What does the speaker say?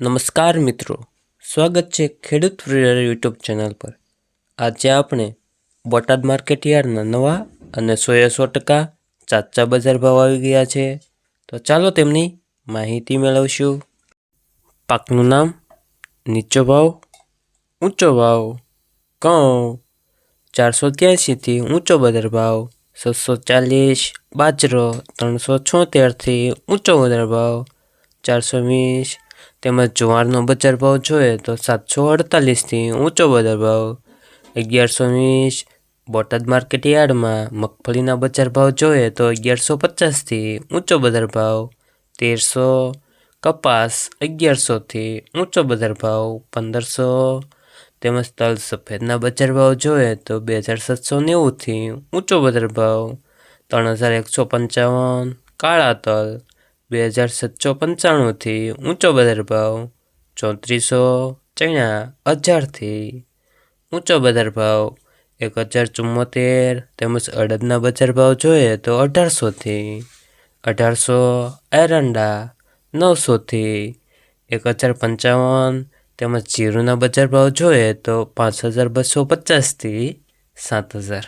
નમસ્કાર મિત્રો. સ્વાગત છે ખેડૂત પ્રિયર યુટ્યુબ ચેનલ પર. આજે આપણે બોટાદ માર્કેટ યાર્ડના નવા અને સોએ સો ટકા ચાચા બજાર ભાવ આવી ગયા છે. તો ચાલો તેમની માહિતી મેળવશું. પાકનું નામ, નીચો ભાવ, ઊંચો ભાવ ઘઉં ચારસો ત્યાસીથી ઊંચો બજાર ભાવ, છસો ચાલીસ, બાજરો, ત્રણસો છોતેરથી ઊંચો બજાર ભાવ, ચારસો વીસ તેમજ જુવારનો બજાર ભાવ જોઈએ તો સાતસો અડતાલીસથી ઊંચો બજાર ભાવ. અગિયારસો વીસ બોટાદ માર્કેટ યાર્ડમાં મગફળીના બજાર ભાવ જોઈએ તો અગિયારસો પચાસથી ઊંચો બજાર ભાવ. તેરસો કપાસ અગિયારસોથી ઊંચો બજાર ભાવ પંદરસો. તેમજ તલ સફેદના બજાર ભાવ જોઈએ તો બે હજાર સાતસો નેવુંથી ઊંચો બજાર ભાવ. ત્રણ હજાર એકસો પંચાવન કાળા તલ બે હજાર સાતસો પંચાણુંથી ઊંચો બજાર ભાવ ચોત્રીસો ચણા હજારથી ઊંચો બજાર ભાવ એક હજાર ચુમ્મોતેર તેમજ અડદના બજાર ભાવ જોઈએ તો અઢારસોથી અઢારસો એરંડા નવસોથી એક હજાર પંચાવન તેમજ જીરુના બજાર ભાવ જોઈએ તો પાંચ હજાર બસો પચાસથી સાત હજાર.